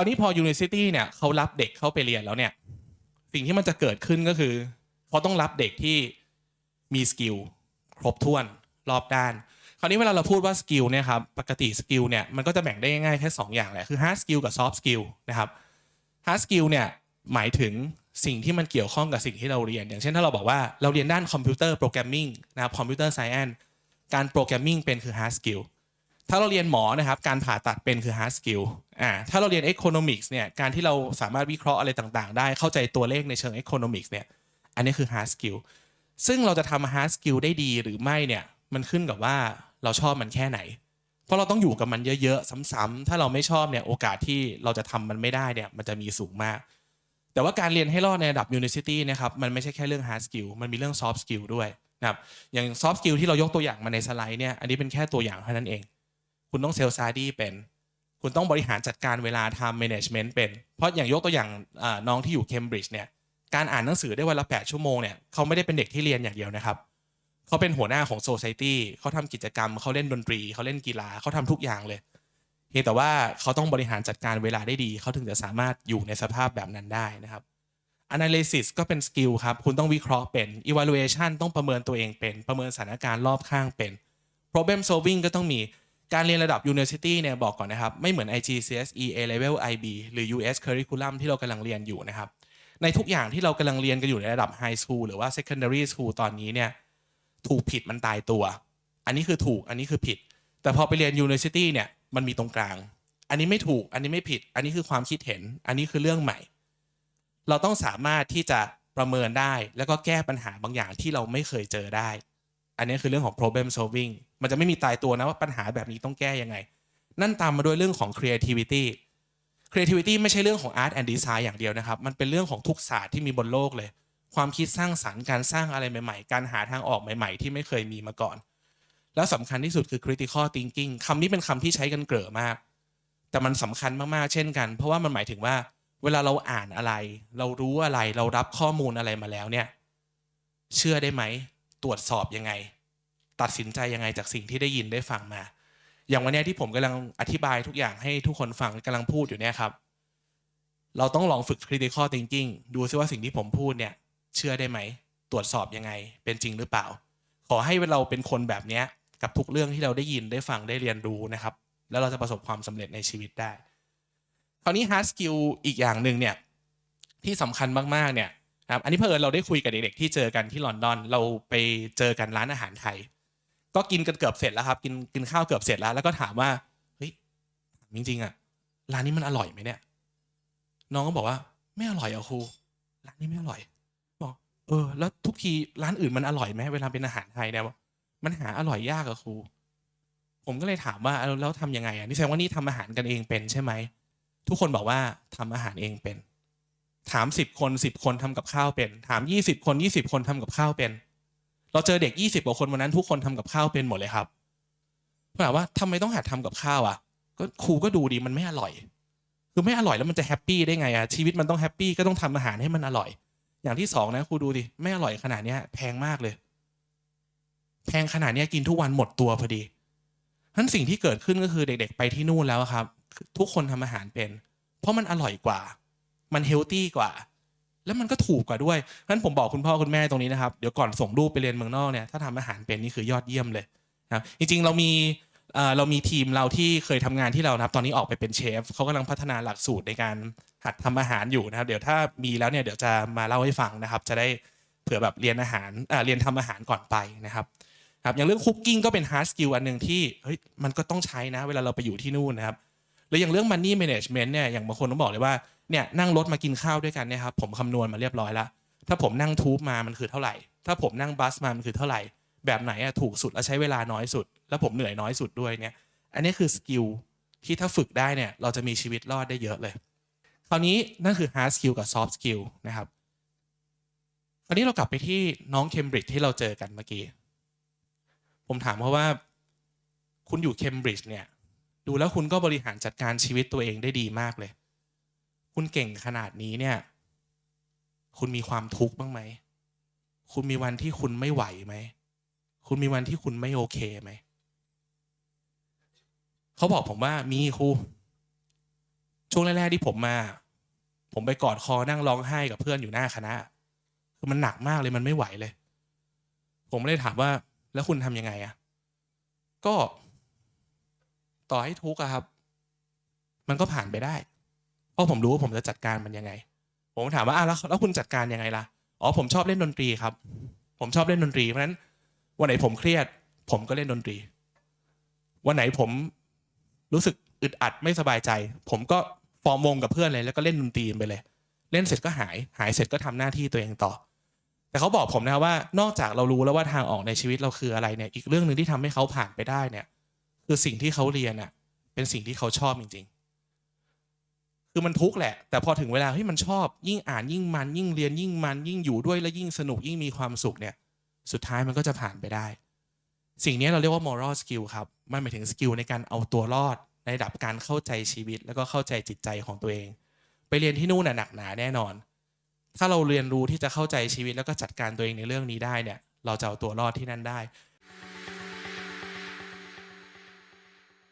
ราวนี้พอ University เนี่ยเขารับเด็กเข้าไปเรียนแล้วเนี่ย สิ่งที่มันจะเกิดขึ้นก็คือเขาต้องรับเด็กที่มีสกิลครบถ้วนรอบด้าน คราวนี้เวลาเราพูดว่าสกิลเนี่ยครับปกติสกิลเนี่ยมันก็จะแบ่งได้ง่ายๆแค่ 2 อย่างแหละคือ hard skill กับ soft skill นะครับ hard skill เนี่ยหมายถึงสิ่งที่มันเกี่ยวข้องกับสิ่งที่เราเรียน อย่างเช่นถ้าเราบอกว่าเราเรียนด้านคอมพิวเตอร์โปรแกรมมิ่งนะครับคอมพิวเตอร์ไซแอนการโปรแกรมมิ่งเป็นคือ hard skill ถ้าเราเรียนหมอนะครับการผ่าตัดเป็นคือ hard skill อ่าถ้าเราเรียน economics เนี่ยการที่เราสามารถวิเคราะห์อะไรต่างๆ ได้เข้าใจตัวเลขในเชิง economics เนี่ยอันนี้คือ hard skill ซึ่งเราจะทำ hard skill ได้ดีหรือไม่เนี่ยมันขึ้นกับว่าเราชอบมันแค่ไหน เพราะเราต้องอยู่กับมันเยอะ ๆ ซ้ำๆถ้าเราไม่ชอบเนี่ยโอกาสที่เราจะทำมันไม่ได้เนี่ยมันจะมีสูงมาก แต่ว่าการเรียนให้รอดในระดับ University นะครับมันไม่ใช่แค่เรื่อง hard skill มันมีเรื่อง soft skill ด้วยนะครับอย่าง soft skill ที่เรายกตัวอย่างมาในสไลด์เนี่ยอันนี้เป็นแค่ตัวอย่างเท่านั้นเอง คุณต้องเซลล์ซาดีเป็น คุณต้องบริหารจัดการเวลา time management เป็น เพราะอย่างยกตัวอย่างน้องที่อยู่เคมบริดจ์เนี่ยการอ่านหนังสือได้วันละ 8 ชั่วโมงเนี่ยเขาไม่ได้เป็นเด็กที่เรียนอย่างเดียวนะครับเขาเป็นหัวหน้าของโซซ i ตี้เขาทำกิจกรรมเขาเล่นดนตรีเขาเล่นกีฬาเขาทำทุกอย่างเลยเพียงแต่ว่าเขาต้องบริหารจัดการเวลาได้ดี เขาถึงจะสามารถอยู่ในสภาพแบบนั้นได้นะครับ analysis ก็เป็นสกิลครับ คุณต้องวิเคราะห์เป็น evaluation ต้องประเมินตัวเองเป็น ประเมินสถานการณ์รอบข้างเป็น problem solving ก็ต้องมี การเรียนระดับ university เนี่ยบอกก่อนนะครับ ไม่เหมือน IGCSE A level IB หรือ US curriculum ที่เรากำลังเรียนอยู่นะครับ ในทุกอย่างที่เรากำลังเรียนกันอยู่ในระดับ high school หรือว่า secondary school ตอนนี้เนี่ยถูกผิดมันตายตัว อันนี้คือถูกอันนี้คือผิด แต่พอไปเรียน university เนี่ยมันมีตรงกลาง อันนี้ไม่ถูกอันนี้ไม่ผิด อันนี้คือความคิดเห็น อันนี้คือเรื่องใหม่ เราต้องสามารถที่จะประเมินได้ แล้วก็แก้ปัญหาบางอย่างที่เราไม่เคยเจอได้ อันนี้คือเรื่องของ problem solving มันจะไม่มีตายตัวนะว่าปัญหาแบบนี้ต้องแก้ยังไง นั่นตามมาด้วยเรื่องของ creativity creativity ไม่ใช่เรื่องของ art and design อย่างเดียวนะครับ มันเป็นเรื่องของทุกศาสตร์ที่มีบนโลกเลย ความคิดสร้างสรรค์การสร้างอะไรใหม่ๆ การหาทางออกใหม่ๆ ที่ไม่เคยมีมาก่อน แล้วสำคัญที่สุดคือ critical thinking คำนี้เป็นคำที่ใช้กันเกลือมาก แต่มันสำคัญมากๆ เช่นกัน เพราะว่ามันหมายถึงว่า เวลาเราอ่านอะไร เรารู้อะไร เรารับข้อมูลอะไรมาแล้วเนี่ย เชื่อได้ไหม ตรวจสอบยังไง ตัดสินใจยังไงจากสิ่งที่ได้ยินได้ฟังมา อย่างวันนี้ที่ผมกำลังอธิบายทุกอย่างให้ทุกคนฟังกำลังพูดอยู่เนี่ยครับ เราต้องลองฝึก critical thinking ดูซิว่าสิ่งที่ผมพูดเนี่ยเชื่อได้ไหม ตรวจสอบยังไง เป็นจริงหรือเปล่า ขอให้เราเป็นคนแบบเนี้ยกับทุกเรื่องที่เราได้ยินได้ฟังได้เรียนรู้นะครับ แล้วเราจะประสบความสำเร็จในชีวิตได้ คราวนี้ hard skill อีกอย่างหนึ่งเนี่ยที่สำคัญมากๆเนี่ยนะครับอันนี้เพื่อนเราได้คุยกับเด็กๆที่เจอกันที่ลอนดอน เราไปเจอกันร้านอาหารไทย ก็กินกันเกือบเสร็จแล้วครับ กินกินข้าวเกือบเสร็จแล้วแล้วก็ถามว่าเฮ้ยจริงๆอะร้านนี้มันอร่อยไหมเนี่ย น้องก็บอกว่า ไม่อร่อยอะครูร้านนี้ไม่อร่อยบอกเออ แล้วทุกทีร้านอื่นมันอร่อยไหมเวลาเป็นอาหารไทยเนี่ยมันหาอร่อยยากอะครู ผมก็เลยถามว่าแล้วทำยังไงอะนี่แสดงว่านี่ทำอาหารกันเองเป็นใช่ไหมทุกคนบอกว่าทำอาหารเองเป็น ถามสิบคนสิบคนทำกับข้าวเป็น ถามยี่สิบคนยี่สิบคนทำกับข้าวเป็น เราเจอเด็กยี่สิบกว่าคนวันนั้นทุกคนทำกับข้าวเป็นหมดเลยครับถามว่าทำไมต้องหัดทำกับข้าวอะ ก็ครูก็ดูดีมันไม่อร่อย คือไม่อร่อยแล้วมันจะแฮปปี้ได้ไงอะชีวิตมันต้องแฮปปี้ก็ต้องทำอาหารให้มันอร่อย อย่างที่สองนะครูดูดิไม่อร่อยขนาดเนี้ย แพงมากเลย แพงขนาดเนี้ยกินทุกวันหมดตัวพอดีทั้นสิ่งที่เกิดขึ้นก็คือเด็ก ๆ ไปที่นู่นแล้วครับ ทุกคนทำอาหารเป็น เพราะมันอร่อยกว่า มันเฮลตี้กว่า แล้วมันก็ถูกกว่าด้วยงั้นผมบอกคุณพ่อคุณแม่ตรงนี้นะครับเดี๋ยวก่อนส่งลูกไปเรียนเมืองนอกเนี่ยถ้าทำอาหารเป็นนี่คือยอดเยี่ยมเลยนะจริงๆเรามีเรามีทีมเราที่เคยทำงานที่เรานะครับตอนนี้ออกไปเป็นเชฟเขากำลังพัฒนาหลักสูตรในการหัดทำอาหารอยู่นะครับ เดี๋ยวถ้ามีแล้วเนี่ยเดี๋ยวจะมาเล่าให้ฟังนะครับ จะได้เผื่อแบบเรียนอาหารเรียนทำอาหารก่อนไปนะครับครับอย่างเรื่องคุกกิ้งก็เป็นฮาร์ดสกิลอันหนึ่งที่เฮ้ยมันก็ต้องใช้นะ เวลาเราไปอยู่ที่นู่นนะครับแล้วอย่างเรื่อง money management เนี่ยอย่างบางคนต้องบอกเลยว่า เนี่ยนั่งรถมากินข้าวด้วยกันเนี่ยครับผมคำนวณมาเรียบร้อยแล้วถ้าผมนั่งทูบมามันคือเท่าไหร่ ถ้าผมนั่งบัสมามันคือเท่าไหร่ แบบไหนอะถูกสุดและใช้เวลาน้อยสุด แล้วผมเหนื่อยน้อยสุดด้วยเนี่ย อันนี้คือสกิลที่ถ้าฝึกได้เนี่ยเราจะมีชีวิตรอดได้เยอะเลย คราวนี้นั่นคือ hard skill กับ soft skill นะครับ คราวนี้เรากลับไปที่น้องเคมบริดจ์ที่เราเจอกันเมื่อกี้ ผมถามเขาว่า คุณอยู่เคมบริดจ์เนี่ย ดูแล้วคุณก็บริหารจัดการชีวิตตัวเองได้ดีมากเลย คุณเก่งขนาดนี้เนี่ย คุณมีความทุกข์บ้างไหม คุณมีวันที่คุณไม่ไหวไหม คุณมีวันที่คุณไม่โอเคไหม เขาบอกผมว่ามีครู ช่วงแรกๆที่ผมมา ผมไปกอดคอนั่งร้องไห้กับเพื่อนอยู่หน้าคณะ คือมันหนักมากเลยมันไม่ไหวเลย ผมเลยถามว่า แล้วคุณทำยังไงอะก็ต่อให้ทุกข์อะครับ มันก็ผ่านไปได้ ราะผมรู้ว่าผมจะจัดการมันยังไง ผมถามว่าอะแล้วแล้วคุณจัดการยังไงล่ะอ๋อผมชอบเล่นดนตรีครับ ผมชอบเล่นดนตรีเพราะฉะนั้นวันไหนผมเครียด ผมก็เล่นดนตรี วันไหนผมรู้สึกอึดอัดไม่สบายใจ ผมก็ฟอร์มวงกับเพื่อนเลยแล้วก็เล่นดนตรีไปเลย เล่นเสร็จก็หาย หายเสร็จก็ทำหน้าที่ตัวเองต่อ แต่เขาบอกผมนะว่านอกจากเรารู้แล้วว่าทางออกในชีวิตเราคืออะไรเนี่ยอีกเรื่องหนึ่งที่ทำให้เขาผ่านไปได้เนี่ย คือสิ่งที่เขาเรียนอะ เป็นสิ่งที่เขาชอบจริง ๆ คือมันทุกข์แหละ แต่พอถึงเวลาที่มันชอบ ยิ่งอ่านยิ่งมัน ยิ่งเรียนยิ่งมัน ยิ่งอยู่ด้วยและยิ่งสนุกยิ่งมีความสุขเนี่ย สุดท้ายมันก็จะผ่านไปได้ สิ่งนี้เราเรียกว่า moral skill ครับ มันหมายถึงสกิลในการเอาตัวรอด ในระดับการเข้าใจชีวิต แล้วก็เข้าใจจิตใจของตัวเอง ไปเรียนที่นู่นน่ะหนักหนาแน่นอน ถ้าเราเรียนรู้ที่จะเข้าใจชีวิตแล้วก็จัดการตัวเองในเรื่องนี้ได้เนี่ย เราจะเอาตัวรอดที่นั่นได้